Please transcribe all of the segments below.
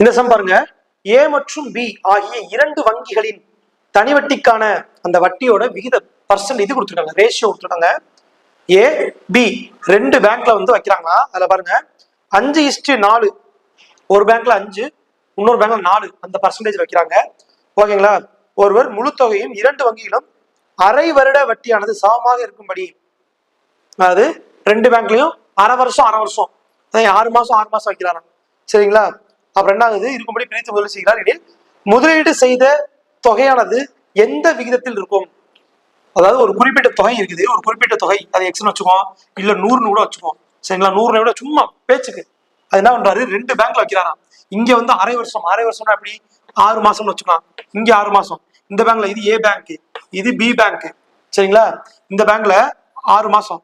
இந்த சம் பாருங்க. ஏ மற்றும் பி ஆகிய இரண்டு வங்கிகளின் தனி வட்டிக்கான அந்த வட்டியோட விகித பர்சன்ட் இது கொடுத்துருக்காங்க. ரேஷியோ கொடுத்துருக்காங்க. ஏ பி ரெண்டு பேங்க்ல வந்து வைக்கிறாங்களா? அதுல பாருங்க. அஞ்சு இஸ்டு நாலு. ஒரு பேங்க்ல அஞ்சு இன்னொரு பேங்க்ல நாலு அந்த பர்சன்டேஜ் வைக்கிறாங்க. ஓகேங்களா? ஒருவர் முழு தொகையும் இரண்டு வங்கிகளும் அரை வருட வட்டியானது சமமாக இருக்கும்படி. அதாவது ரெண்டு பேங்க்லயும் அரை வருஷம் அரை வருஷம். ஆறு மாசம் ஆறு மாசம் வைக்கிறாங்க சரிங்களா? அப்புறம் என்ன ஆகுது? இருக்கும்படி பிரித்து முதலீடு செய்கிறார். எனில் முதலீடு செய்த தொகையானது எந்த விகிதத்தில் இருக்கும்? அதாவது ஒரு குறிப்பிட்ட தொகை இருக்குது. ஒரு குறிப்பிட்ட தொகை. அது எக்ஸ்னு வச்சுக்குவோம் இல்ல நூறுன்னு கூட வச்சுக்குவோம் சரிங்களா? நூறுனை விட சும்மா பேச்சுக்கு. அது என்ன பண்றாரு? ரெண்டு பேங்க்ல வைக்கிறாராம். இங்க வந்து அரை வருஷம். அரை வருஷம்னா எப்படி? ஆறு மாசம்னு வச்சுக்கலாம். இங்க ஆறு மாசம். இந்த பேங்க்ல இது ஏ பேங்க் இது பி பேங்க் சரிங்களா? இந்த பேங்க்ல ஆறு மாசம்.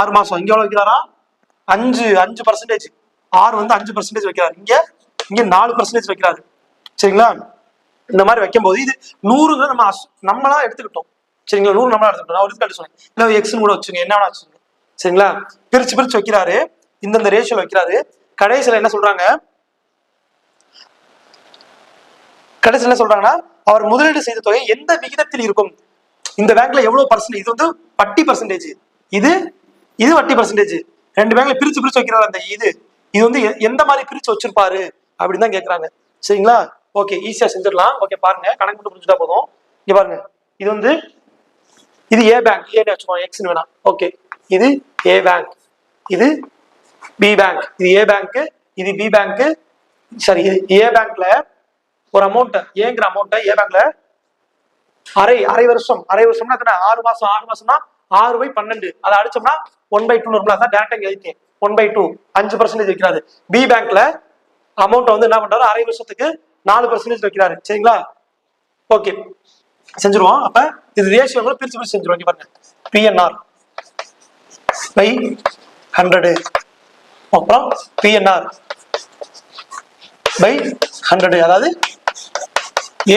ஆறு மாசம். இங்க எவ்வளவு வைக்கிறாரா? அஞ்சு அஞ்சு பர்சன்டேஜ் ஆறு வந்து அஞ்சு பர்சன்டேஜ் வைக்கிறாரு. இங்க இங்க நாலு பர்சன்டேஜ் வைக்கிறாரு. சரிங்களா? இந்த மாதிரி வைக்கும்போது இது நூறுங்க நம்ம நம்மளா எடுத்துக்கிட்டோம். சரிங்களா? நூறு நம்மளா எடுத்துக்கிட்டோம். நான் ஒரு சொன்னேன் இல்ல எக்ஸ்னு கூட வச்சுங்க. என்ன வேணா வச்சுங்க. சரிங்களா? பிரிச்சு பிரிச்சு வைக்கிறாரு. இந்தந்த ரேஷியோ வைக்கிறாரு. கடைசியில என்ன சொல்றாங்க? கடைசியில் என்ன சொல்றாங்கன்னா அவர் முதலீடு செய்த தொகை எந்த விகிதத்தில் இருக்கும்? இந்த பேங்க்ல எவ்வளவு பர்சன்டேஜ் இது வந்து வட்டி பர்சன்டேஜ் இது இது வட்டி பர்சன்டேஜ் ரெண்டு பேங்க்ல பிரிச்சு பிரிச்சு வைக்கிறாரு அந்த இது. இது வந்து எ- எந்த மாதிரி பிரிச்சு வச்சிருப்பாரு அப்படின்னு தான் கேட்கறாங்க சரிங்களா? ஓகே ஈஸியா செஞ்சிடலாம். ஓகே பாருங்க. கணக்கு மட்டும் புரிஞ்சுட்டா போதும். இங்க பாருங்க. இது வந்து இது ஏ பேங்க் ஏன்னு வச்சுக்கோங்க. எக்ஸ்னு வேணாம் ஓகே இது ஏ பேங்க் இது பி பேங்க் இது ஏ பேங்க் இது பி பேங்க் சரி இது ஏ பேங்க்ல ஒரு அமௌண்ட் ஏங்கிற அமௌண்ட்டை ஏ பேங்க்ல அரை அரை வருஷம். அரை வருஷம்னா எத்தனை? ஆறு மாசம். ஆறு மாசம்னா ஆறு பை பன்னெண்டு. அதை அடிச்சோம்னா ஒன் பை டூ வரும்ல? அதான் டேரக்டா எழுதிட்டேன். ஒன் பை டூ அஞ்சு பர்சன்டேஜ் வைக்கிறாரு. பி பேங்க்ல அமௌண்ட் வந்து என்ன பண்றாரு? அரை வருஷத்துக்கு நாலு பர்சன்டேஜ் வைக்கிறாரு. சரிங்களா? ஓகே செஞ்சிருவோம். அப்ப இது ரேஷியோ பிரிச்சு பிரிச்சு செஞ்சிருவோம். இங்க பாருங்க. பிஎன்ஆர் பை ஹண்ட்ரடு அப்புறம் பிஎன்ஆர் பை ஹண்ட்ரடு அதாவது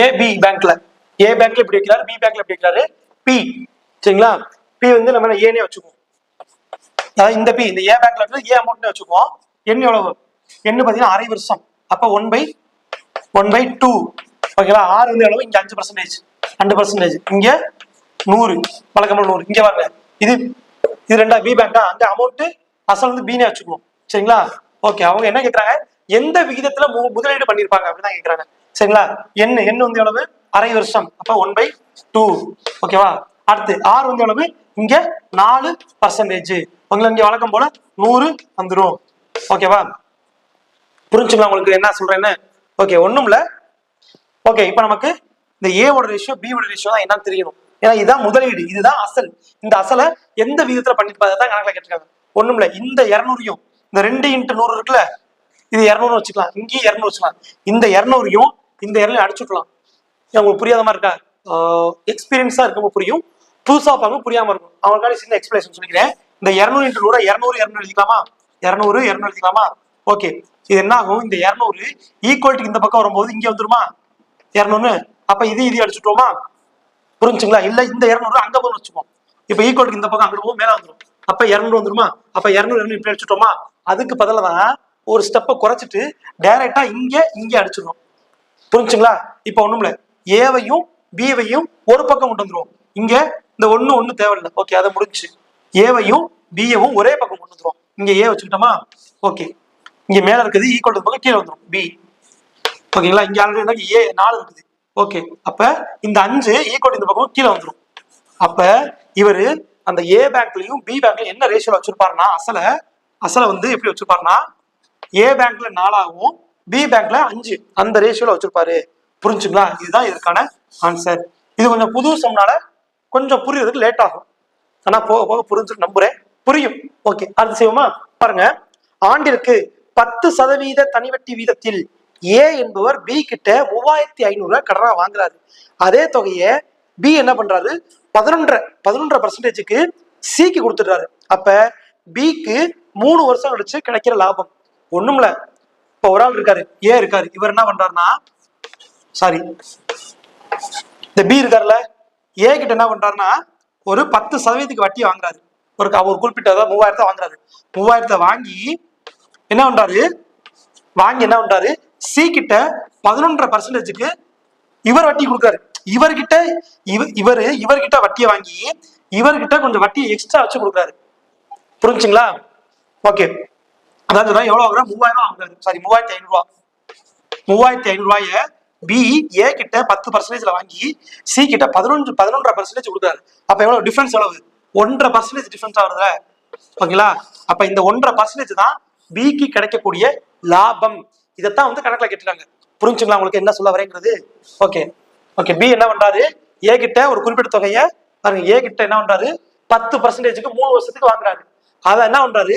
ஏபி பேங்க்ல ஏ பேங்க்ல இப்படி வைக்கிறாரு. பி பேங்க்ல இப்படி வைக்கிறாரு. பி சரிங்களா? பி வந்து நம்ம ஏனே வச்சுக்குவோம். இந்த பி இந்த ஏ பேங்க்ல இருக்கிறது ஏ அமௌண்ட்னு வச்சுக்குவோம். எண் எவ்வளவு? எண்ணு பார்த்தீங்கன்னா அரை வருஷம். அப்போ one by one by two ஓகேவா ஆறு வந்து எவ்வளவு? இங்க அஞ்சு பர்சன்டேஜ் ரெண்டு பர்சன்டேஜ் இங்க நூறு. வழக்கமான நூறு. இங்க வாங்க இது இது ரெண்டா பி பேங்க்கா அந்த அமௌண்ட் அசல் வந்து பீனே வச்சுக்குவோம். சரிங்களா? ஓகே அவங்க என்ன கேட்குறாங்க எந்த விகிதத்துல மு- முதலீடு பண்ணிருப்பாங்க அப்படின்னு தான் சரிங்களா? எண்ணு எண்ணு வந்து எவ்வளவு? அரை வருஷம். அப்ப ஒன் பை டூ ஓகேவா அடுத்து ஆறு வந்து எவ்வளவு? இங்க நாலு பர்சன்டேஜ் உங்களுக்கு இங்கே வழக்கம் போல நூறு வந்துடும் ஓகேவா புரிஞ்சுங்களா உங்களுக்கு என்ன சொல்றேன்னு? ஓகே ஒன்றும் இல்லை. ஓகே இப்போ நமக்கு இந்த ஏவோட ரேஷியோ பியோட ரேஷியோ தான் என்னன்னு தெரியணும். ஏன்னா இதுதான் முதலீடு இதுதான் அசல். இந்த அசலை எந்த விதத்தில் பண்ணிருப்பாங்க தான் கணக்கில் கேட்டிருக்காங்க. ஒன்றும் இல்லை இந்த இரநூறையும் இந்த ரெண்டு இன்ட்டு நூறு இருக்குல்ல இது இரநூறு வச்சுக்கலாம். இங்கேயும் இரநூறு வச்சுக்கலாம். இந்த இரநூறையும் இந்த இரநூறு அடிச்சுக்கலாம் ஏன் உங்களுக்கு புரியாத மாதிரி இருக்கா? எக்ஸ்பீரியன்ஸா இருக்கவங்க புரியும். புதுசாக பார்க்க புரியாம இருக்கும். அவங்களுக்கான சின்ன எக்ஸ்பிளேஷன் சொல்லிக்கிறேன். இந்த இரநூறு இன்ட்டு நூறு இரநூறு இரநூறு எழுதிக்கலாமா? இரநூறு இரநூறு எழுதிக்கலாமா? ஓகே இது என்ன ஆகும் இந்த இரநூறு ஈக்குவல்ட்டுக்கு இந்த பக்கம் வரும்போது இங்க வந்துருமா? இரநூறு அப்ப இது இது அடிச்சுட்டோமா? புரிஞ்சுங்களா? இல்ல இந்த இரநூறு அங்க போய் வச்சுப்போம். இப்ப ஈக்குவல்ட்டுக்கு இந்த பக்கம் அங்க போகும் மேல வந்துடும் அப்ப இரநூறு வந்துருமா? அப்ப இரநூறு இரநூறு இப்படி அடிச்சுட்டோமா? அதுக்கு பதிலாக தான் ஒரு ஸ்டெப்பை குறைச்சிட்டு டைரக்டா இங்க இங்க அடிச்சிடணும். புரிஞ்சுங்களா? இப்ப ஒண்ணும் ஏவையும் பிவையும் ஒரு பக்கம் கொண்டு வந்துருவோம். இங்க இந்த ஒண்ணு ஒண்ணு தேவையில்லை. ஓகே அதை முடிஞ்சு ஏவையும் பியவும் ஒரே பக்கம் கொண்டு வந்துருவோம் இங்க ஏ வச்சுக்கிட்டோமா? ஓகே இங்க மேல இருக்குது ஈக்குவல் பக்கம் கீழே வந்துடும் பி ஓகேங்களா இங்க ஆல்ரெடி எனக்கு ஏ நாலு இருக்குது. ஓகே அப்ப இந்த அஞ்சு ஈக்குவல் இந்த பக்கம் கீழே வந்துடும் அப்ப இவரு அந்த ஏ பேங்க்லயும் பி பேங்க்லயும் என்ன ரேஷியோ வச்சிருப்பாருன்னா அசல அசலை வந்து எப்படி வச்சிருப்பாருன்னா ஏ பேங்க்ல நாலாகவும் பி பேங்க்ல அஞ்சு. அந்த ரேஷியோல வச்சிருப்பாரு. புரிஞ்சுங்களா? இதுதான் இதற்கான ஆன்சர் இது கொஞ்சம் புது சம்னால கொஞ்சம் புரியறதுக்கு லேட் ஆகும். ஆனா போக போக புரிஞ்சு நம்புறேன். புரியும். ஓகே அடுத்து செய்வோமா? பாருங்க. ஆண்டிற்கு பத்து சதவீத தனிவட்டி வீதத்தில் ஏ என்பவர் பி கிட்ட மூவாயிரத்தி ஐநூறு ரூபாய் கடனா வாங்குறாரு. அதே தொகையை பி என்ன பண்றாரு? பதினொன்றரை பதினொன்றரை பர்சன்டேஜுக்கு சிக்கு கொடுத்துடுறாரு. அப்ப பிக்கு மூணு வருஷம் கழிச்சு கிடைக்கிற லாபம். ஒண்ணுமில்ல இப்ப ஒரு ஆள் இருக்காரு. ஏ இருக்காரு. இவர் என்ன பண்றாருன்னா சாரி இந்த பி இருக்காருல்ல. ஏ கிட்ட என்ன பண்றாருன்னா ஒரு பத்து சதவீதத்துக்கு வட்டி வாங்குறாரு. ஒரு க- ஒரு குறிப்பிட்ட மூவாயிரத்தை வாங்குறாரு. மூவாயிரத்தை வாங்கி என்ன பண்றாரு? வாங்கி என்ன பண்றாரு? சி கிட்ட பதினொன்றரை பர்சன்டேஜுக்கு இவர் வட்டி கொடுக்காரு இவர்கிட்ட இவ இவர் இவர்கிட்ட வட்டியை வாங்கி இவர்கிட்ட கொஞ்சம் வட்டியை எக்ஸ்ட்ரா வச்சு கொடுக்குறாரு. புரிஞ்சுங்களா? ஓகே அதாவது நான் எவ்வளவு வாங்குறேன் மூவாயிரம் வாங்குறாரு சாரி மூவாயிரத்தி ஐநூறுரூவா மூவாயிரத்தி ஐநூறுரூவாய பி ஏ கிட்ட பத்து பர்சன்டேஜ்ல வாங்கி சி கிட்ட பதினொன்று பதினொன்றரை பர்சன்டேஜ் கொடுக்குறாரு அப்ப எவ்வளவு? டிஃபரன்ஸ் எவ்வளவு? ஒன்றரை பர்சன்டேஜ் டிஃபரன்ஸ் ஆகுதுல ஓகேங்களா? அப்ப இந்த ஒன்றரை பர்சன்டேஜ் தான் பிக்கு கிடைக்கக்கூடிய லாபம். இதைத்தான் வந்து கணக்குல கேட்டுறாங்க புரிஞ்சுங்களா? உங்களுக்கு என்ன சொல்ல வரேங்கிறது? ஓகே ஓகே பி என்ன பண்றாரு? ஏ கிட்ட ஒரு குறிப்பிட்ட தொகையை பாருங்க ஏ கிட்ட என்ன பண்றாரு? பத்து பர்சன்டேஜுக்கு மூணு வருஷத்துக்கு வாங்குறாரு. அதை என்ன பண்றாரு?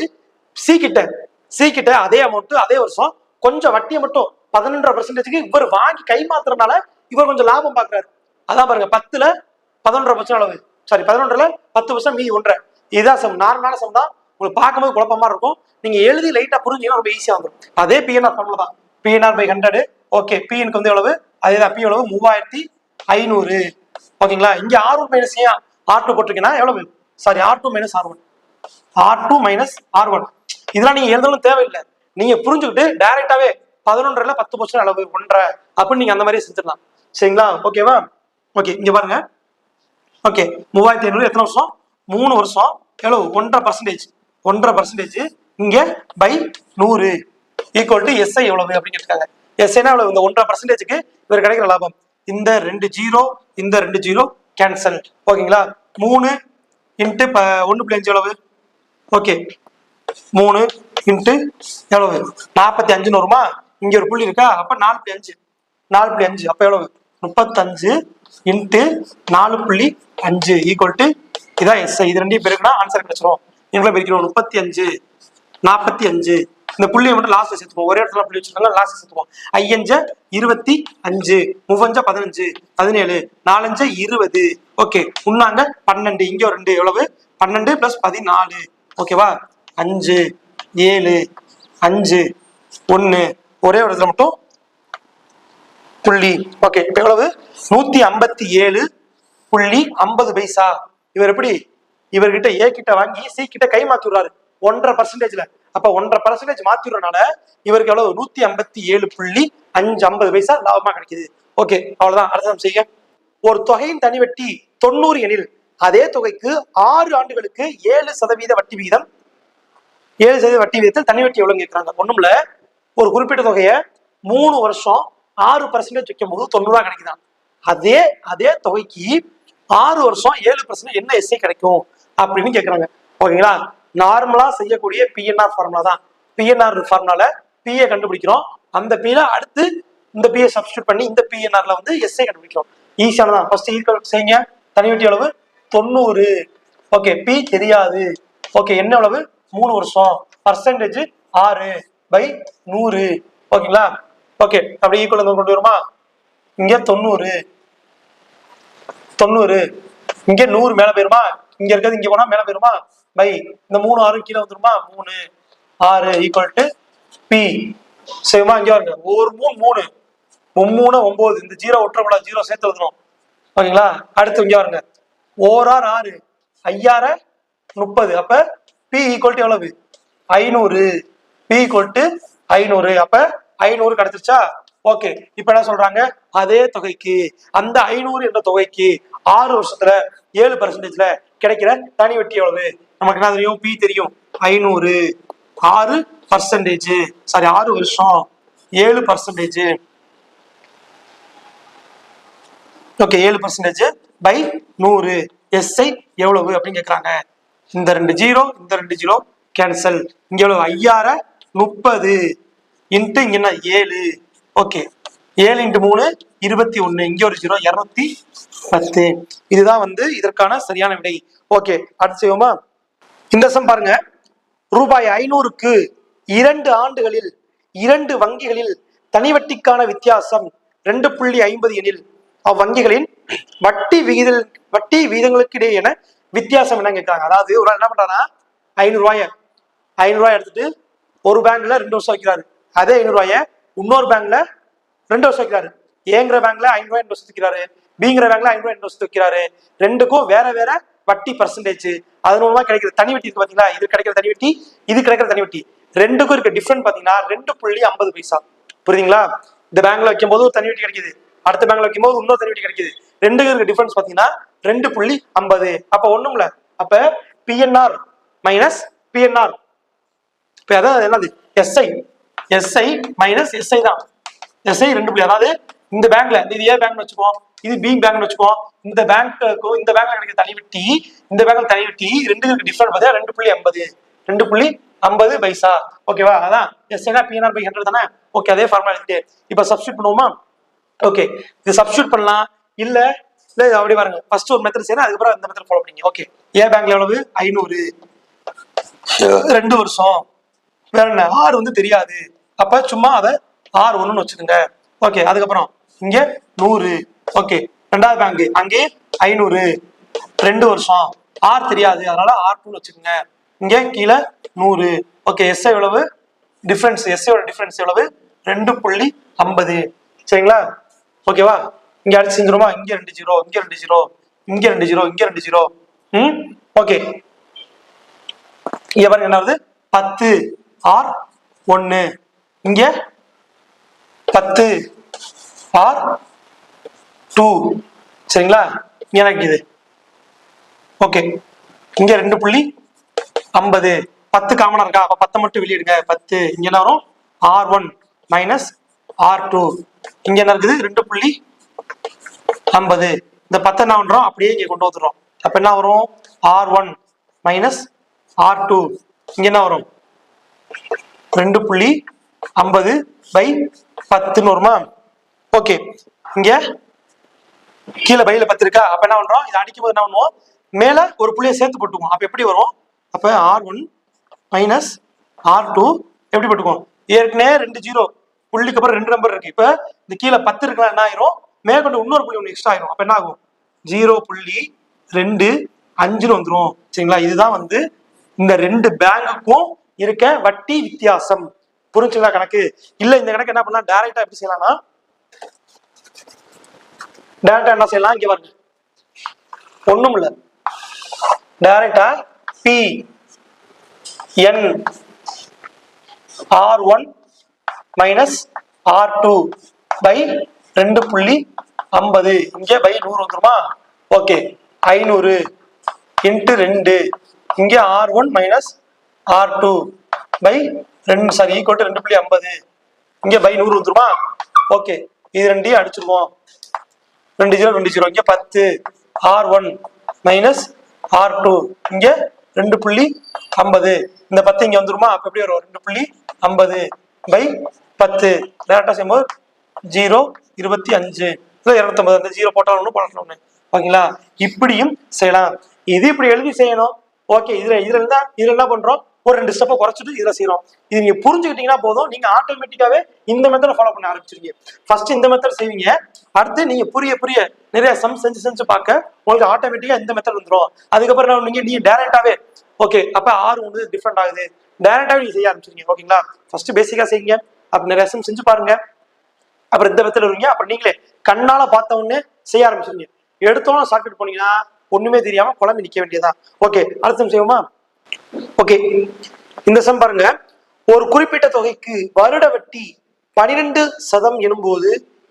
சி கிட்ட சி கிட்ட அதே அமௌண்ட் அதே வருஷம் கொஞ்சம் வட்டியை மட்டும் பதினொன்றரை பர்சன்டேஜுக்கு இவர் வாங்கி கை மாத்துறதுனால இவர் கொஞ்சம் லாபம் பாக்குறாரு. அதான் பாருங்க பத்துல பதினொன்றரை பர்சன்ட் அளவு. சாரி பதினொன்றுல பத்து பர்சன்ட் மீதி ஒன்றரை. இதுதான் சம் நார்மலான சம் தான். உங்களுக்கு பார்க்கும்போது குழப்பமா இருக்கும். நீங்க எழுதி லைட்டா புரிஞ்சீங்கன்னா ரொம்ப ஈஸியா வந்துடும் அதே பிஎன்ஆர் ஃபார்முலா தான். பிஎன்ஆர் பை ஹண்ட்ரட் ஓகே பிஎனுக்கு வந்து எவ்வளவு? அதே தான் பி எவ்வளவு மூவாயிரத்தி ஐநூறு. ஓகேங்களா இங்க ஆர் ஒன் மைனஸ் ஏன் ஆர் டூ போட்டிருக்கீங்கன்னா எவ்வளவு? Sorry R two minus R one R two minus R one இதெல்லாம் நீங்க எழுதணும் தேவையில்லை. நீங்க புரிஞ்சுக்கிட்டு டைரக்டாவே பதினொன்றரை பத்து பர்சன்ட் அளவு ஒன்றரை அப்படின்னு நீங்க அந்த மாதிரி செஞ்சிடலாம். சரிங்களா? ஓகேவா ஓகே இங்க பாருங்க. ஓகே மூவாயிரத்தி ஐநூறு எத்தனை வருஷம்? மூணு வருஷம். எவ்வளவு? ஒன்றரை பர்சன்டேஜ் ஒன்றரை பர்சன்டேஜ் இங்க பை நூறு. ஈக்குவல் டு எஸ்ஐ எவ்வளவு அப்படின்னு இருக்காங்க எஸ்ஐனா எவ்வளவு? இந்த ஒன்றரை பர்சன்டேஜுக்கு இவர் கிடைக்கிற லாபம். இந்த ரெண்டு ஜீரோ இந்த ரெண்டு ஜீரோ கேன்சல் ஓகேங்களா மூணு இன்ட்டு ஒன்று புள்ளி அஞ்சு எவ்வளவு? ஓகே மூணு இன்ட்டு எவ்வளவு? நாற்பத்தி அஞ்சுன்னு வருமா? இங்க ஒரு புள்ளி இருக்கா? அப்ப நாலு புள்ளி அஞ்சு. நாலு புள்ளி அஞ்சு. அப்ப எவ்வளவு? முப்பத்தஞ்சு இன்ட்டு நாலு புள்ளி அஞ்சு ஈக்குவல் டு இதான் எஸ் இது ரெண்டையும் பெருக்கினா ஆன்சர் கிடைச்சிரும் எங்களை பிரிக்கிறோம். முப்பத்தி அஞ்சு நாற்பத்தி அஞ்சு. இந்த புள்ளியை மட்டும் லாஸ்ட்ல சேர்த்துப்போம். ஒரே இடத்துல புள்ளி வச்சிருக்காங்க. லாஸ்ட் சேர்த்துப்போம். ஐயஞ்ச இருபத்தி அஞ்சு மூவஞ்ச பதினஞ்சு பதினேழு நாலஞ்ச இருபது. ஓகே உண்ணாங்க பன்னெண்டு. இங்க ஒரு ரெண்டு. எவ்வளவு? பன்னெண்டு பிளஸ் பதினாலு. ஓகேவா அஞ்சு ஏழு அஞ்சு ஒன்று ஒரே ஒரு இடத்துல மட்டும் புள்ளி. ஓகே இப்ப எவ்வளவு? நூத்தி ஐம்பத்தி ஏழு புள்ளி ஐம்பது பைசா. இவர் எப்படி? இவர்கிட்ட ஏ கிட்ட வாங்கி சி கிட்ட கை மாத்திடுறாரு. ஒன்றரை பர்சன்டேஜ்ல அப்ப ஒன்றரை பர்சன்டேஜ் மாத்திடுறதுனால இவருக்கு எவ்வளவு? நூத்தி ஐம்பத்தி ஏழு புள்ளி அஞ்சு ஐம்பது பைசா லாபமா கிடைக்குது. ஓகே அவ்வளவுதான். அடுத்த செய்ய ஒரு தொகையின் தனி வட்டி தொண்ணூறு எனில் அதே தொகைக்கு ஆறு ஆண்டுகளுக்கு ஏழு சதவீத வட்டி விகிதம் ஏழு சதவீத வட்டி விகிதத்தில் தனி வட்டி எவ்வளவு கேட்கிறாங்க ஒண்ணும்ல ஒரு குறிப்பிட்ட தொகையை மூணு வருஷம் ஆறு பர்சன்டேஜ் வைக்கும் போது தொண்ணூறு கிடைக்குதான். அதே அதே தொகைக்கு ஆறு வருஷம் ஏழு பர்சன்ட் என்ன எஸ்ஐ கிடைக்கும் அப்படின்னு கேட்குறாங்க ஓகேங்களா? நார்மலா செய்யக்கூடிய பிஎன்ஆர் ஃபார்முலா தான். பிஎன்ஆர் ஃபார்முலால பிஏ கண்டுபிடிக்கிறோம். அந்த பியில அடுத்து இந்த பிஏ சப்ஸ்டியூட் பண்ணி இந்த பிஎன்ஆர்ல வந்து எஸ்ஐ கண்டுபிடிக்கிறோம். ஈஸியானதான் ஃபர்ஸ்ட் ஈக்குவல் செய்யுங்க. தனி வெட்டி அளவு தொண்ணூறு. ஓகே பி தெரியாது. ஓகே என்ன அளவு? மூணு வருஷம். பர்சன்டேஜ் ஆறு. பை நூறு. ஓகேங்களா? ஓகே. அப்படி ஈக்குவல் கொண்டு வருமா? இங்க தொண்ணூறு. தொண்ணூறு. இங்க நூறு மேல போயிருமா? இங்க இருக்கிறது இங்க போனா மேல போயிருமா? பை இந்த மூணு ஆறு கீழே வந்துருமா? மூணு. ஆறு ஈக்குவல் டு பி சரிமா இங்க வருங்க ஒரு மூணு மூணு. மும்மூணு ஒன்பது இந்த ஜீரோ ஒற்றக்கூடாது ஜீரோ சேர்த்து எழுதணும் ஓகேங்களா? அடுத்து இங்க வருங்க ஓரார் ஆறு ஐயார முப்பது. அப்ப பி ஈக்குவல் டு எவ்வளவு? ஐநூறு. பி ஈக்குவல் டு ஐநூறு. அப்ப ஐநூறு கிடைச்சிருச்சா? ஓகே இப்ப என்ன சொல்றாங்க? அதே தொகைக்கு அந்த ஐநூறு என்ற தொகைக்கு ஆறு வருஷத்துல ஏழு பர்சன்டேஜ்ல கிடைக்கிற தனி வட்டி எவ்வளவு? நமக்கு என்ன தெரியும்? பி தெரியும். ஐநூறு. ஆறு பர்சன்டேஜ் சாரி ஆறு வருஷம். ஏழு பர்சன்டேஜ் ஓகே ஏழு பர்சன்டேஜ் பை நூறு. எஸ்ஐ எவ்வளவு அப்படின்னு கேட்குறாங்க இந்த ரெண்டு ஜீரோ இந்த ரெண்டு ஜீரோ கேன்சல் இங்க எவ்வளவு? ஐயார முப்பது இன்ட்டு இங்கன்னா என்ன ஏழு. ஓகே. ஏழு இன்ட்டு மூணு இருபத்தி ஒன்று இங்கே ஒரு ஜீரோ இருநூத்தி பத்து. இதுதான் வந்து இதற்கான சரியான விடை. ஓகே. அடுத்து செய்வோமா? இந்த சம் பாருங்க. ரூபாய் ஐநூறுக்கு இரண்டு ஆண்டுகளில் இரண்டு வங்கிகளில் தனிவட்டிக்கான வித்தியாசம் ரெண்டு புள்ளி ஐம்பது எனில் அவ்வங்கிகளின் வட்டி விகித வட்டி விகிதங்களுக்கு என வித்தியாசம் என்ன கேட்கிறாங்க. அதாவது ஒரு என்ன பண்றாருன்னா ஐநூறு ரூபாய எடுத்துட்டு ஒரு பேங்க்ல ரெண்டு வருஷம் வைக்கிறாரு. அதே ஐநூறு இன்னொரு பேங்க்ல ரெண்டு வருஷம் வைக்கிறாரு. ஏங்கிற பேங்க்ல ஐநூறு ரூபாய் ரெண்டு வருஷம் வைக்கிறாரு. பிங்கிற பேங்க்ல ஐநூறு ரெண்டு வருஷம் வைக்கிறாரு. ரெண்டுக்கும் வேற வேற வட்டி பர்சன்டேஜ் அது மூலமா கிடைக்கிற தனி வட்டி இருக்கு பாத்தீங்களா? இது கிடைக்கிற தனி வட்டி இது கிடைக்கிற தனி வட்டி. ரெண்டுக்கும் இருக்க டிஃபரெண்ட் பாத்தீங்கன்னா ரெண்டு புள்ளி ஐம்பது பைசா. புரியுதுங்களா? இந்த பேங்க்ல வைக்கும்போது ஒரு தனி வட்டி கிடைக்குது. அடுத்த பேங்க்ல வைக்கும்போது இன்னொரு தனி வட்டி கிடைக்குது. ரெண்டுக்கும் இருக்க டிஃபரன்ஸ் பாத்தீங்கன்னா ரெண்டு புள்ளி ஐம்பது. அப்ப ஒண்ணும்ல அப்ப பிஎன்ஆர் மைனஸ் பிஎன்ஆர் இப்ப அதான் என்னது? எஸ்ஐ எஸ்ஐ மைனஸ் எஸ்ஐ தான். எஸ்ஐ ரெண்டு புள்ளி. அதாவது இந்த பேங்க்ல இது ஏ பேங்க் வச்சுப்போம் இது பி பேங்க் வச்சுப்போம் இந்த பேங்க்குக்கும் இந்த பேங்க்ல கிடைக்கிற தனி வட்டி இந்த பேங்க்ல தனி வட்டி ரெண்டு இருக்கு டிஃபரன்ஸ் பார்த்தா ரெண்டு புள்ளி ஐம்பது. ரெண்டு புள்ளி ஐம்பது பைசா. ஓகேவா அதான் எஸ்ஐனா பிஎன்ஆர் பை ஹண்ட்ரட் தானே? ஓகே அதே ஃபார்முலா இருக்கு இப்போ சப்ஸ்டியூட் பண்ணுவோமா? ஓகே இது சப்ஸ்டியூட் பண்ணலாம். இல்ல இல்ல அப்படி பாருங்க. ஃபர்ஸ்ட் ஒரு மெத்தட் செய்யணும் அதுக்கப்புறம் இந்த மெத்தட் ஃபாலோ பண்ணீங்க ஓகே ஏ பேங்க்ல எவ்வளவு? ஐநூறு. ரெண்டு வருஷம். வேற என்ன ஆறு வந்து தெரியாது. அப்ப சும்மா அதை ஆறு ஒண்ணுன்னு வச்சுக்கோங்க. ஓகே அதுக்கப்புறம் இங்க நூறு. ஓகே ரெண்டாவது பேங்க் அங்கே ஐநூறு. ரெண்டு வருஷம். ஆர் தெரியாது. அதனால ஆர் டூ வச்சுக்கோங்க. இங்க கீழே நூறு. ஓகே எஸ் எவ்வளவு? டிஃபரன்ஸ் எஸ்ஐயோட டிஃபரன்ஸ் எவ்வளவு? ரெண்டு புள்ளி ஐம்பது. சரிங்களா? ஓகேவா இங்க அடிச்சு செஞ்சிருமா இங்க ரெண்டு ஜீரோ இங்க ரெண்டு ஜீரோ இங்க ரெண்டு ஜீரோ இங்க ரெண்டு ஜீரோ ம்? ஓகே இங்க பாருங்க என்ன வருது? பத்து. ஆர் ஒன்று இங்க பத்து. ஆர் டூ சரிங்களா? இங்க எனக்கு இது. ஓகே இங்க ரெண்டு புள்ளி ஐம்பது. பத்து காமனா இருக்கா? அப்ப பத்தை மட்டும் வெளியிடுங்க. பத்து. இங்க என்ன வரும்? R one minus R two இங்க என்ன இருக்குது? ரெண்டு புள்ளி ஐம்பது. இந்த பத்தை என்ன பண்றோம்? அப்படியே இங்க கொண்டு வந்துடுறோம். அப்ப என்ன வரும்? R one minus R two இங்க என்ன வரும்? ரெண்டு புள்ளி ஐம்பது பை பத்துன்னு வருமா? ஓகே. இங்க கீழே பையில பத்து இருக்கா? அப்ப என்ன பண்றோம்? இதை அடிக்கும் போது என்ன பண்ணுவோம்? மேல ஒரு புள்ளியை சேர்த்து போட்டுக்குவோம். அப்ப எப்படி வரும்? அப்ப R one minus R two எப்படி போட்டுக்குவோம்? ஏற்கனவே ரெண்டு ஜீரோ புள்ளிக்கு அப்புறம் ரெண்டு நம்பர் இருக்கு. இப்ப இந்த கீழே பத்து இருக்கலாம் என்ன ஆயிரும்? மேற்கொண்டு இன்னொரு புள்ளி ஒன்று எக்ஸ்ட்ரா ஆயிரும். அப்ப என்ன ஆகும்? ஜீரோ புள்ளி ரெண்டு அஞ்சுன்னு வந்துடும் சரிங்களா? இதுதான் வந்து இந்த ரெண்டு பேங்குக்கும் இருக்க வட்டி வித்தியாசம். புரிஞ்சுங்களா கணக்கு? இல்ல இந்த கணக்கு என்ன பண்ணலாம்? டைரக்டா எப்படி செய்யலாம்னா டைரக்டா என்ன செய்யலாம்? இங்க பாருங்க. ஒண்ணும் இல்ல. டைரக்டா P N R one minus R two by ரெண்டு புள்ளி ஐம்பது. இங்கே பை நூறு வந்துருமா? ஓகே ஐநூறு இன்ட்டு ரெண்டு. இங்கே R one minus R two by ரெண்டு சாரி ஈக்குவல் டு ரெண்டு புள்ளி ஐம்பது. இங்கே பை நூறு வந்துருமா? ஓகே இது ரெண்டையும் அடிச்சிருவோம். ரெண்டு ஜீரோ ரெண்டு ஜீரோ இங்கே பத்து. R one minus R two இங்கே ரெண்டு புள்ளி ஐம்பது. இந்த பத்து இங்கே வந்துருமா? அப்போ எப்படி வரும்? ரெண்டு புள்ளி ஐம்பது பை பத்து. டேரக்டாக செய்யும்போது ஜீரோ இருபத்தி அஞ்சு. இரநூத்தம்பது அந்த ஜீரோ போட்டாலும் ஒன்று போட்டாலும் ஒன்று ஓகேங்களா? இப்படியும் செய்யலாம். இது இப்படி எழுதி செய்யணும். ஓகே இதில் இதில் இருந்தால் இதில் என்ன பண்ணுறோம் ஒரு ரெண்டு ஸ்டெப்பை குறைச்சிட்டு இதில் செய்கிறோம் இது நீங்கள் புரிஞ்சுக்கிட்டீங்கன்னா போதும். நீங்கள் ஆட்டோமேட்டிக்காவே இந்த மெத்தடை ஃபாலோ பண்ண ஆரம்பிச்சிருங்க ஃபர்ஸ்ட் இந்த மெத்தட் செய்வீங்க. அடுத்து நீங்கள் புரிய புரிய நிறைய சம் செஞ்சு செஞ்சு பார்க்க உங்களுக்கு ஆட்டோமேட்டிக்காக இந்த மெத்தட் வந்துடும் அதுக்கப்புறம் என்ன பண்ணுவீங்க? நீங்கள் டேரெக்டாகவே ஓகே அப்போ ஆறு ஒன்று டிஃப்ரெண்ட் ஆகுது. டேரக்டாவே நீங்கள் செய்ய ஆரம்பிச்சிருங்க ஓகேங்களா ஃபர்ஸ்ட் பேசிக்காக செய்யுங்க. அப்ப நிறைய சம் செஞ்சு பாருங்க. அப்புறம் இந்த மெத்தட் வருவீங்க. அப்புறம் நீங்களே கண்ணால் பார்த்த உடனே செய்ய ஆரம்பிச்சிருங்க எடுத்தோன்னு ஷார்ட்கட் போனீங்கன்னா ஒண்ணுமே தெரியாம குழம்பு நிக்க வேண்டியதான் ஓகே அடுத்த செய்வோமா? ஓகே இந்த சம் பாருங்க. ஒரு குறிப்பிட்ட தொகைக்கு வருட வட்டி பனிரெண்டு சதம் எனும்போது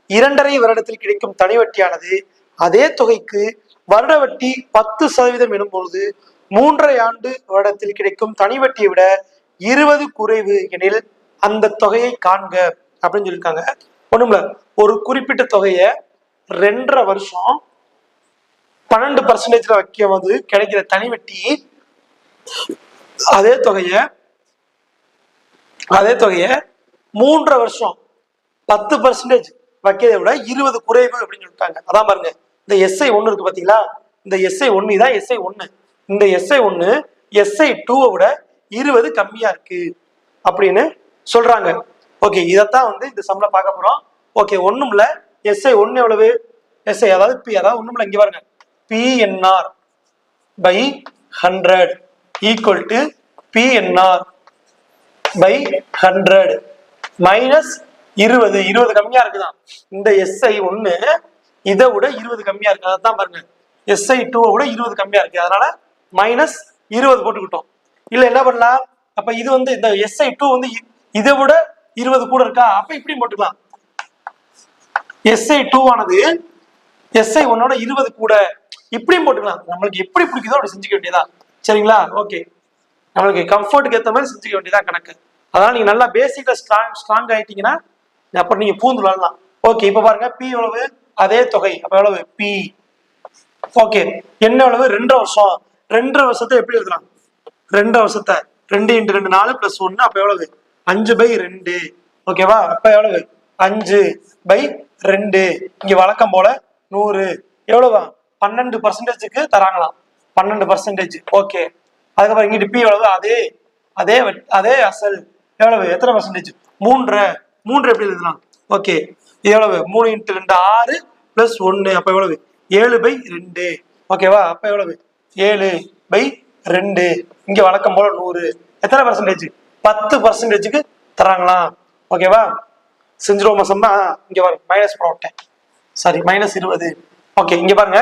இரண்டரை வருடத்தில் கிடைக்கும் தனி வட்டியானது அதே தொகைக்கு வருட வட்டி பத்து சதவீதம் எனும்பொழுது மூன்றரை ஆண்டு வருடத்தில் கிடைக்கும் தனி வட்டியை விட இருபது குறைவு எனில் அந்த தொகையை காண்க அப்படின்னு சொல்லியிருக்காங்க. ஒண்ணுமில்ல. ஒரு குறிப்பிட்ட தொகையை ரெண்டரை வருஷம் பன்னெண்டு பர்சன்டேஜ்ல வைக்கும் போது கிடைக்கிற தனி வட்டி அதே தொகைய அதே தொகைய மூன்று வருஷம் பத்து பர்சன்டேஜ் வைக்கிறதை விட இருபது குறைவு அப்படின்னு சொல்லிட்டாங்க. அதான் பாருங்க இந்த எஸ்ஐ ஒன்று இருக்கு பாத்தீங்களா? இந்த எஸ்ஐ ஒன்று தான் எஸ்ஐ ஒன்று இந்த எஸ்ஐ ஒன்று எஸ்ஐ டூவை விட இருபது கம்மியா இருக்கு அப்படின்னு சொல்றாங்க. ஓகே இதைத்தான் வந்து இந்த சம்பளம் பார்க்க போறோம். ஓகே ஒண்ணும்ல இல்ல. எஸ்ஐ ஒன்று எவ்வளவு? எஸ்ஐ அதாவது பி அதாவது ஒண்ணும் இங்க பாருங்க. PNR by hundred equal to PNR by hundred minus இருபது. இருபது கம்மியா இருக்குதான். இந்த எஸ்ஐ ஒண்ணு இதை விட இருபது கம்மியா இருக்கு. அதான் பாருங்க. எஸ்ஐ டூவை விட இருபது கம்மியா இருக்கு. அதனால மைனஸ் இருபது போட்டுக்கிட்டோம். இல்ல என்ன பண்ணலாம்? அப்ப இது வந்து இந்த எஸ்ஐ டூ வந்து இதை விட இருபது கூட இருக்கா? அப்ப இப்படி போட்டுக்கலாம். எஸ்ஐ டூ ஆனது எஸ்ஐ ஒன்னோட இருபது கூட. இப்படியும் போட்டுக்கலாம். நம்மளுக்கு எப்படி பிடிக்குதோ அப்படி செஞ்சுக்க வேண்டியதா சரிங்களா? ஓகே நம்மளுக்கு கம்ஃபர்ட்டுக்கு ஏற்ற மாதிரி செஞ்சுக்க வேண்டியதான் கணக்கு. அதனால நீங்க நல்லா பேசிக்கா ஸ்ட்ராங் ஸ்ட்ராங் ஆயிட்டீங்கன்னா அப்புறம் நீங்க பூந்து விளாடலாம் ஓகே இப்ப பாருங்க பி எவ்வளவு? அதே தொகை. அப்ப எவ்வளவு? பி ஓகே என்ன எவ்வளவு? ரெண்டரை வருஷம். ரெண்டரை வருஷத்தை எப்படி எழுதலாம்? ரெண்டரை வருஷத்தை. ரெண்டு இன்ட்டு ரெண்டு நாலு பிளஸ் ஒன்னு அப்ப எவ்வளவு? அஞ்சு பை ரெண்டு. ஓகேவா அப்ப எவ்வளவு? அஞ்சு பை ரெண்டு. இங்க வழக்கம் போல நூறு. எவ்வளவுதான் பன்னெண்டு பர்சன்டேஜுக்கு தராங்களாம். பன்னெண்டு பர்சன்டேஜ் ஓகே அதுக்கப்புறம் இங்கிட்டு பி எவ்வளவு? அதே அதே அதே அசல். எவ்வளவு? எத்தனை பர்சன்டேஜ் மூன்றரை. மூன்று எப்படி எழுதலாம் ஓகே எவ்வளவு? மூணு இன்ட்டு ரெண்டு ஆறு பிளஸ் ஒன்று அப்போ எவ்வளவு? ஏழு பை ரெண்டு. ஓகேவா அப்போ எவ்வளவு? ஏழு பை ரெண்டு. இங்கே வழக்கம் போல நூறு. எத்தனை பர்சன்டேஜ் பத்து பர்சன்டேஜுக்கு தராங்களாம் ஓகேவா செஞ்சிருவோமா சொன்னா இங்கே பாருங்க மைனஸ் போட்டேன் சாரி மைனஸ் இருபது. ஓகே இங்கே பாருங்க.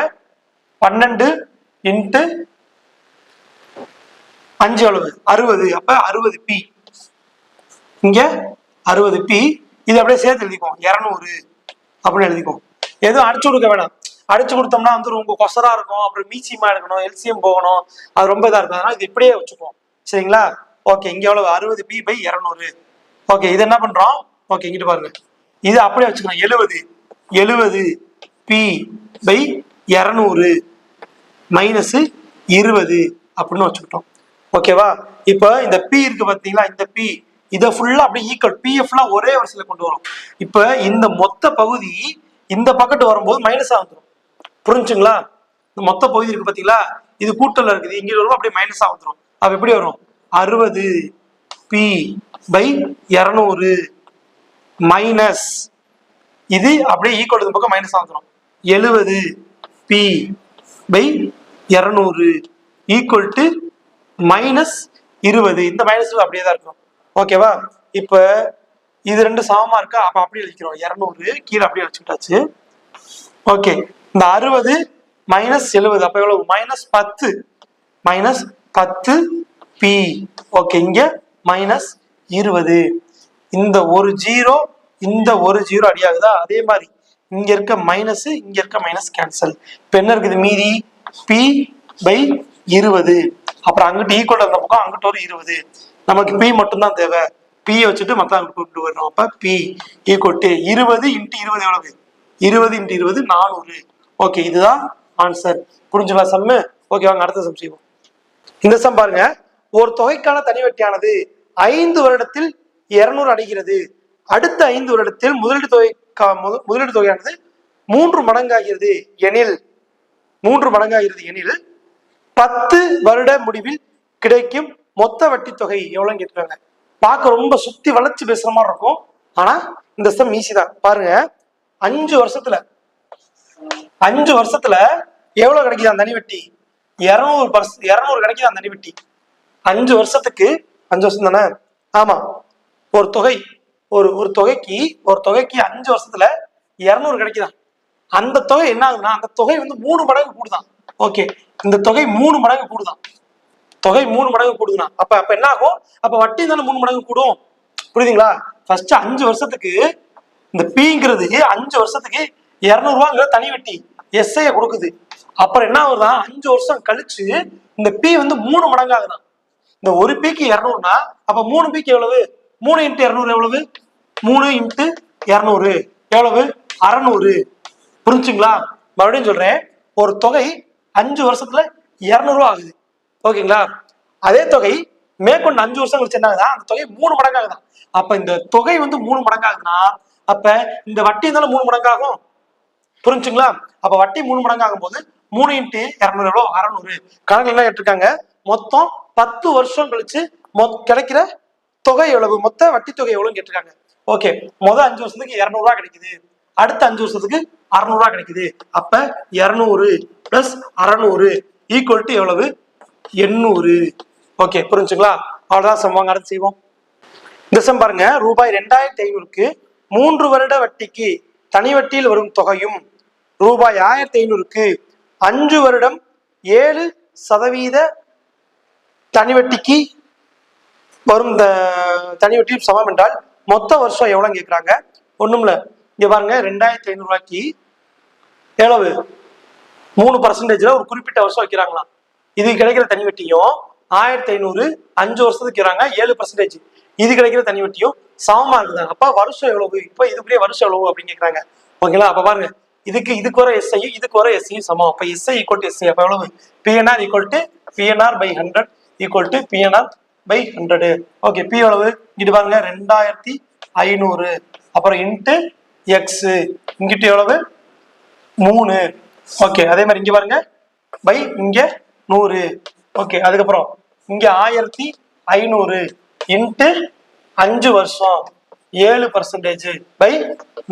பன்னெண்டு இன்ட்டு அஞ்சு எவ்வளவு அறுபது. அப்ப அறுபது பி இங்க அறுபது பி இது அப்படியே சேர்த்து எழுதிக்கும் இரநூறு அப்படின்னு எழுதிக்கும் எதுவும் அடிச்சு கொடுக்க வேணாம். அடிச்சு கொடுத்தோம்னா வந்து ரொம்ப கொசரா இருக்கும். அப்புறம் மீச்சியமா எடுக்கணும். எல்சியம் போகணும். அது ரொம்ப இதா இருக்கும். அதனால இது இப்படியே வச்சுப்போம் சரிங்களா? ஓகே இங்க எவ்வளவு? அறுபது பி பை இரநூறு. ஓகே இது என்ன பண்றோம்? ஓகே இங்கிட்டு பாருங்க. இது அப்படியே வச்சுக்கணும். எழுபது. எழுபது பி பை இரநூறு. மைனஸ் இருபது அப்படின்னு வச்சுக்கிட்டோம். ஓகேவா இப்போ இந்த பி இருக்கு பார்த்தீங்களா? இந்த பி இதை ஃபுல்லா அப்படியே ஈக்குவல் பிஎஃப்லாம் ஒரே வரிசையில கொண்டு வரும். இப்போ இந்த மொத்த பகுதி இந்த பக்கத்து வரும்போது மைனஸ் வந்துடும் புரிஞ்சுங்களா? இந்த மொத்த பகுதி இருக்கு பார்த்தீங்களா? இது கூட்டல்ல இருக்குது. இங்கே வரும் அப்படியே மைனஸ் வந்துடும் அப்போ எப்படி வரும்? அறுபது பி பை இரநூறு மைனஸ் இது அப்படியே ஈக்குவல் இந்த பக்கம் மைனஸ் வந்துடும் எழுபது பி பை இரநூறு ஈக்குவல் டு மைனஸ் இருபது. இந்த மைனஸ் அப்படியே தான் இருக்கும். ஓகேவா இப்போ இது ரெண்டு சமமா இருக்கா? அப்ப அப்படியே எழுதிக்கிறோம். இரநூறு கீழே அப்படியே வச்சுக்கிட்டாச்சு. ஓகே இந்த அறுபது மைனஸ் எழுபது. அப்ப எவ்வளவு? மைனஸ் பத்து. மைனஸ் பத்து பி ஓகே இங்க மைனஸ் இருபது. இந்த ஒரு ஜீரோ இந்த ஒரு ஜீரோ அடியாகுதா? அதே மாதிரி. இங்க இருக்க மைனஸ் இங்க இருக்க மைனஸ் கேன்சல் இப்ப என்ன இருக்குது? மீதி பி பை இருபது. அப்புறம் அங்கிட்டு ஈக்குவல் அந்த பக்கம் அங்கிட்டு ஒரு இருபது. நமக்கு பி மட்டும்தான் தேவை. பி வச்சுட்டு மத்த அங்கிட்டு கொண்டு வரணும் அப்ப பி ஈக்குவல் டு இருபது இன்ட்டு இருபது எவ்வளவு? இருபது இன்ட்டு இருபது நானூறு. ஓகே இதுதான் ஆன்சர் புரிஞ்சுங்களா சம்மு ஓகே வாங்க அடுத்த சம் செய்வோம். இந்த சம் பாருங்க. ஒரு தொகைக்கான தனி வட்டியானது ஐந்து வருடத்தில் இருநூறு அடைகிறது. அடுத்த ஐந்து வருடத்தில் முதலீடு தொகை முத- முதலீடு தொகையானது மூன்று மடங்காகிறது. எனில் மூன்று மடங்காகிறது எனில் பத்து வருட முடிவில் கிடைக்கும் மொத்த வட்டி தொகை எவ்வளவுன்னு கேட்கிறாங்க பார்க்க ரொம்ப சுத்தி வளைச்சு பேசுற மாதிரி இருக்கும். ஆனா இந்த சம் ஈஸி தான். பாருங்க. அஞ்சு வருஷத்துல அஞ்சு வருஷத்துல எவ்வளவு கிடைக்குது அந்த வட்டி? இருநூறு பர்ஸ் இருநூறு கிடைக்குது அந்த தனி வட்டி. அஞ்சு வருஷத்துக்கு அஞ்சு வருஷம் தானே? ஆமா. ஒரு தொகை ஒரு ஒரு தொகைக்கு ஒரு தொகைக்கு அஞ்சு வருஷத்துல இருநூறு கிடைக்குதான் அந்த தொகை என்ன ஆகுதுன்னா அந்த தொகை வந்து மூணு மடங்கு கூடுதான். ஓகே இந்த தொகை மூணு மடங்கு கூடுதான். தொகை மூணு மடங்கு கூடுதுன்னா அப்ப அப்ப என்ன ஆகும் அப்ப வட்டி தானே மூணு மடங்கு கூடும். புரியுதுங்களா? ஃபர்ஸ்ட் அஞ்சு வருஷத்துக்கு இந்த பிங்கிறது அஞ்சு வருஷத்துக்கு இரநூறுவாங்கிற தனி வட்டி எஸ்ஐய கொடுக்குது. அப்புறம் என்ன ஆகுதுன்னா அஞ்சு வருஷம் கழிச்சு இந்த பி வந்து மூணு மடங்கு ஆகுதான் இந்த ஒரு பீக்கு இரநூறுனா அப்ப மூணு பீக்கு எவ்வளவு? மூணு இன்ட்டு இரநூறு எவ்வளவு? மூணு இன்ட்டு இரநூறு. எவ்வளவு? அறநூறு. புரிஞ்சுங்களா? மறுபடியும் சொல்றேன் ஒரு தொகை அஞ்சு வருஷத்துல இருநூறுவா ஆகுது. ஓகேங்களா? அதே தொகை மேற்கொண்டு அஞ்சு வருஷம் கழிச்சு என்ன அந்த தொகை மூணு மடங்காகுதான் அப்ப இந்த தொகை வந்து மூணு மடங்கு ஆகுதுன்னா அப்ப இந்த வட்டி இருந்தாலும் மூணு மடங்கு ஆகும் புரிஞ்சுங்களா? அப்ப வட்டி மூணு மடங்காகும் போது மூணு இன்ட்டு இரநூறு எவ்வளோ அறநூறு. கணக்கு என்ன கேட்டிருக்காங்க? மொத்தம் பத்து வருஷம் கழிச்சு மொத் கிடைக்கிற தொகை எவ்வளவு? மொத்த வட்டி தொகை எவ்வளவுன்னு கேட்டிருக்காங்க. ஓகே மொதல் அஞ்சு வருஷத்துக்கு இரநூறுவா கிடைக்குது. அடுத்த அஞ்சு வருஷத்துக்கு அறநூறுவா கிடைக்குது. அப்ப இரநூறு பிளஸ் அறநூறு ஈக்குவல் டு எவ்வளவு? எண்ணூறு. ஓகே புரிஞ்சுங்களா? அவ்வளவுதான் சம்பவம் அடுத்து செய்வோம். இந்த பாருங்க ரூபாய் ரெண்டாயிரத்தி ஐநூறுக்கு மூன்று வருட வட்டிக்கு தனி வட்டியில் வரும் தொகையும் ரூபாய் ஆயிரத்தி ஐநூறுக்கு அஞ்சு வருடம் ஏழு சதவீத தனி வட்டிக்கு வரும் இந்த தனி வட்டியும் சமம் என்றால் மொத்த வருஷம் எவ்வளவு கேட்குறாங்க ஒண்ணும் இல்லை இங்க பாருங்க ரெண்டாயிரத்தி ஐநூறு ரூபாய்க்கு எவ்வளவு? மூணு பர்சன்டேஜ்ல ஒரு குறிப்பிட்ட வருஷம் வைக்கிறாங்களாம். இது கிடைக்கிற தனி வட்டியும் ஆயிரத்தி ஐநூறு அஞ்சு வருஷத்துக்கு வைக்கிறாங்க ஏழு பர்சன்டேஜ் இது கிடைக்கிற தனி வட்டியும் சமமா இருக்குதாங்க அப்ப வருஷம் எவ்வளவு? இப்ப இதுக்குரிய வருஷம் எவ்வளவு அப்படின்னு கேக்குறாங்க. ஓகேங்களா அப்ப பாருங்க இதுக்கு இதுக்கு வர எஸ்ஐ இதுக்கு வர எஸ்ஐயும் சமம். அப்ப எஸ்ஐ ஈக்குவல் டு எஸ்ஐ அப்ப எவ்வளவு? PNR equal to PNR by hundred equal to PNR by hundred okay P எவ்வளவு? இங்கிட்டு பாருங்க ரெண்டாயிரத்தி ஐநூறு. அப்புறம் இன்ட்டு எக்ஸு இங்கிட்டு எவ்வளவு? மூணு. ஓகே அதே மாதிரி இங்கே பாருங்க. பை இங்கே நூறு. ஓகே அதுக்கப்புறம் இங்கே ஆயிரத்தி ஐநூறு இன்ட்டு அஞ்சு வருஷம். ஏழு பர்சன்டேஜ் பை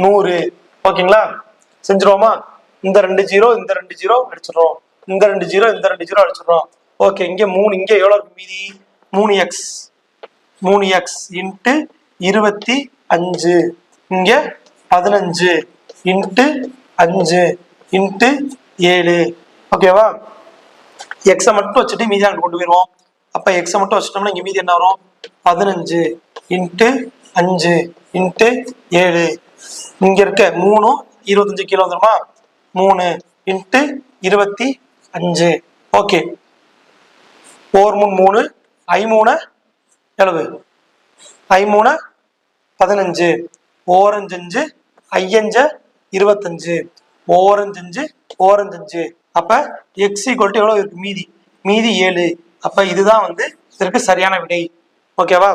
நூறு. ஓகேங்களா செஞ்சிருவோமா? இந்த ரெண்டு ஜீரோ இந்த ரெண்டு ஜீரோ அடிச்சிடுறோம். இந்த ரெண்டு ஜீரோ இந்த ரெண்டு ஜீரோ அடிச்சிடுறோம். ஓகே இங்கே மூணு இங்கே எவ்வளோ இருக்கு மீதி? மூணு எக்ஸ் மூணு எக்ஸ் இன்ட்டு இருபத்தி அஞ்சு. இங்கே பதினஞ்சு இன்ட்டு அஞ்சு இன்ட்டு ஏழு. ஓகேவா எக்ஸை மட்டும் வச்சுட்டு மீதி அங்கே கொண்டு போயிடுவோம் அப்போ எக்ஸை மட்டும் வச்சுட்டோம்னா இங்கே மீதி என்ன வரும்? பதினஞ்சு இன்ட்டு அஞ்சு இன்ட்டு ஏழு. இங்கே இருக்க மூணும் இருபத்தஞ்சு கிலோ வந்துருமா? மூணு இன்ட்டு இருபத்தி அஞ்சு. ஓகே ஓர் மூணு மூணு. ஐமூணு எழுபது ஐமூணு பதினஞ்சு. ஓரஞ்சு பதினஞ்சு ஓரஞ்சஞ்சு ஐயஞ்ச இருபத்தஞ்சு ஓரஞ்சஞ்சு ஓரஞ்சஞ்சு. அப்ப எக்ஸ் ஈக்குவல்ட்டு எவ்வளவு இருக்கு? மீதி. மீதி ஏழு. அப்ப இதுதான் வந்து இதற்கு சரியான விடை. ஓகேவா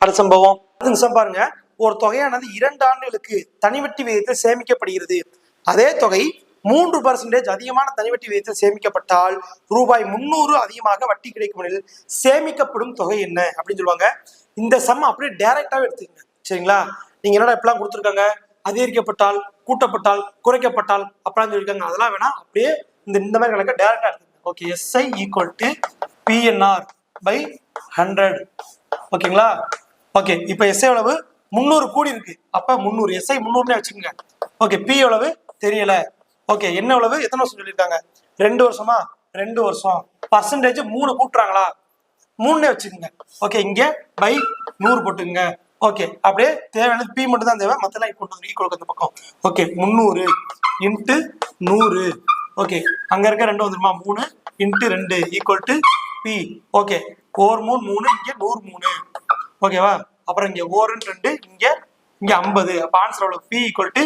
அடுத்த சம்பவம். அடுத்த நிமிஷம் பாருங்க. ஒரு தொகையானது இரண்டு ஆண்டுகளுக்கு தனிவட்டி விகிதத்தில் சேமிக்கப்படுகிறது. அதே தொகை மூன்று பர்சன்டேஜ் அதிகமான தனிவட்டி விகிதத்தில் சேமிக்கப்பட்டால் ரூபாய் முந்நூறு அதிகமாக வட்டி கிடைக்கும் நிலையில் சேமிக்கப்படும் தொகை என்ன? அப்படின்னு சொல்லுவாங்க. இந்த சம் அப்படியே டைரக்டாவே எடுத்துக்கங்க. சரிங்களா? நீங்க என்னடா இப்பெல்லாம் கொடுத்துருக்காங்க? அதிகரிக்கப்பட்டால் கூட்டப்பட்டால் குறைக்கப்பட்டால் அப்படின்னு சொல்லியிருக்காங்க. அதெல்லாம் வேணாம் அப்படியே இந்த இந்த மாதிரி கணக்கை டேரக்டா எடுத்துக்கங்க. Okay SI equal to PNR by hundred ஓகேங்களா ஓகே இப்போ எஸ்ஐ அளவு முந்நூறு கூடி இருக்கு. அப்ப முந்நூறு. எஸ்ஐ முந்நூறுனே வச்சுக்கோங்க. ஓகே பி எவ்வளவு? தெரியல. ஓகே என்ன எவ்வளவு? எத்தனை வருஷம் சொல்லியிருக்காங்க? ரெண்டு வருஷமா? ரெண்டு வருஷம். பர்சன்டேஜ் மூணு கூட்டுறாங்களா? மூணுனே வச்சுக்கோங்க. ஓகே இங்க பை நூறு போட்டுக்கோங்க. ஓகே அப்படியே தேவையானது பி மட்டும் தான் தேவை மத்தெல்லாம் கொண்டு வந்து ஈக்குவல் அந்த பக்கம். ஓகே முந்நூறு. இன்ட்டு நூறு. ஓகே அங்கே இருக்க ரெண்டு வந்துருமா? மூணு. இன்ட்டு ரெண்டு. Equal to P okay or மூணு மூணு இங்கே நூறு மூணு. ஓகேவா அப்புறம் இங்கே ஓருன்னு ரெண்டு இங்கே இங்கே ஐம்பது. அப்போ ஆன்சர் எவ்வளவு? பி ஈக்குவல் டு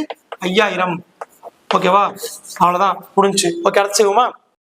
ஐயாயிரம். ஓகேவா அவ்வளோதான் முடிஞ்சு ஓகே அடைச்சிக்குமா